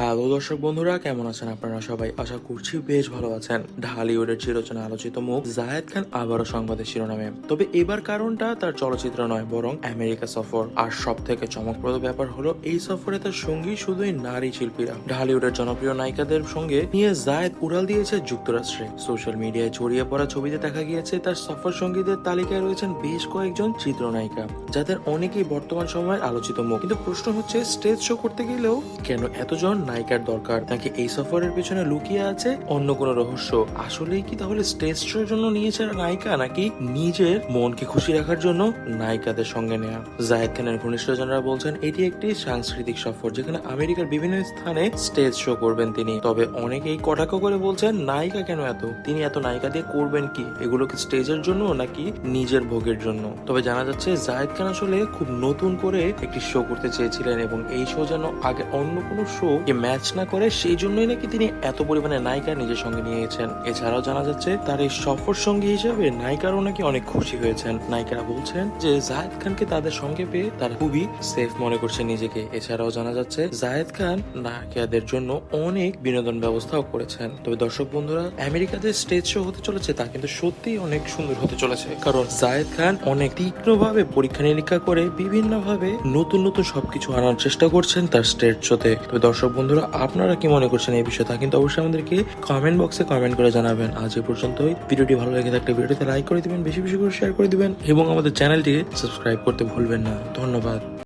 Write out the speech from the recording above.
Hello দর্শক বন্ধুরা, কেমন আছেন আপনারা সবাই? আশা করছি বেশ ভালো আছেন। ঢালিউডের চিরচেনা আলোচিত মুখ জায়েদ খান আবারও সংবাদের শিরোনামে। তবে এবার কারণটা তার চলচ্চিত্র নয়, বরং আমেরিকা সফর। আর সব থেকে চমকপ্রদ ব্যাপার হলো, এই সফরে তার সঙ্গী শুধুই নারী শিল্পীরা। ঢালিউডের জনপ্রিয় নায়িকাদের সঙ্গে নিয়ে জায়েদ উড়াল দিয়েছে যুক্তরাষ্ট্রে। সোশ্যাল মিডিয়ায় ছড়িয়ে পড়া ছবিতে দেখা গিয়েছে, তার সফর সঙ্গীদের তালিকায় রয়েছেন বেশ কয়েকজন চিত্রনায়িকা, যাদের অনেকেই বর্তমান সময়ের আলোচিত মুখ। কিন্তু প্রশ্ন হচ্ছে, স্টেজ শো করতে গেলেও কেন এতজন নায়িকার দরকার। নাকি এই সফরের পেছনে লুকিয়ে আছে অন্য কোনো রহস্য? আসলেই কি তাহলে স্টেজ শোর জন্য নিয়েছে নায়িকা, নাকি নিজের মনকে খুশি রাখার জন্য নায়িকাদের সঙ্গে নেয়া? জায়েদ খানের ঘনিষ্ঠজনরা বলছেন, এটি একটি সাংস্কৃতিক সফর, যেখানে আমেরিকার বিভিন্ন স্থানে স্টেজ শো করবেন তিনি। তবে অনেকেই কটাক্ষ করে বলছেন, নায়িকা কেন এত? তিনি এত নায়িকা দিয়ে করবেন কি? এগুলো কি স্টেজের জন্য, নাকি নিজের ভোগের জন্য? তবে জানা যাচ্ছে, জায়েদ খান আসলে খুব নতুন করে একটি শো করতে চেয়েছিলেন, এবং এই শো যেন আগে অন্য কোনো শো ম্যাচ না করে সেই জন্যই নাকি তিনি এত পরিমাণে নায়িকা নিজের সঙ্গে নিয়ে গেছেন এছাড়াও জানা যাচ্ছে তার এই সফর সঙ্গী হিসেবে নায়িকারও নাকি অনেক খুশি হয়েছেন। নায়িকারা বলছেন যে জাহেদ খানকে তাদের সঙ্গে পেয়ে তারা খুবই সেফ মনে করছে নিজেকে। এছাড়াও জানা যাচ্ছে জায়েদ খান নায়িকাদের জন্য অনেক বিনোদন ব্যবস্থাও করেছেন। তবে দর্শক বন্ধুরা, আমেরিকাতে স্টেজ শো হতে চলেছে তা কিন্তু সত্যিই অনেক সুন্দর হতে চলেছে। কারণ জায়েদ খান অনেক তীক্ষ্ণভাবে পরীক্ষা নিরীক্ষা করে বিভিন্ন ভাবে নতুন নতুন সবকিছু আনার চেষ্টা করছেন তার স্টেজ শোতে তবে দর্শক বন্ধুরা, আপনারা কি মনে করছেন এই বিষয়ে কিন্তু অবশ্যই আমাদেরকে কমেন্ট বক্সে কমেন্ট করে জানাবেন। আজ এ পর্যন্তই। ভিডিওটি ভালো লেগে থাকলে ভিডিওতে লাইক করে দিবেন, বেশি বেশি করে শেয়ার করে দিবেন এবং আমাদের চ্যানেলটিকে সাবস্ক্রাইব করতে ভুলবেন না। ধন্যবাদ।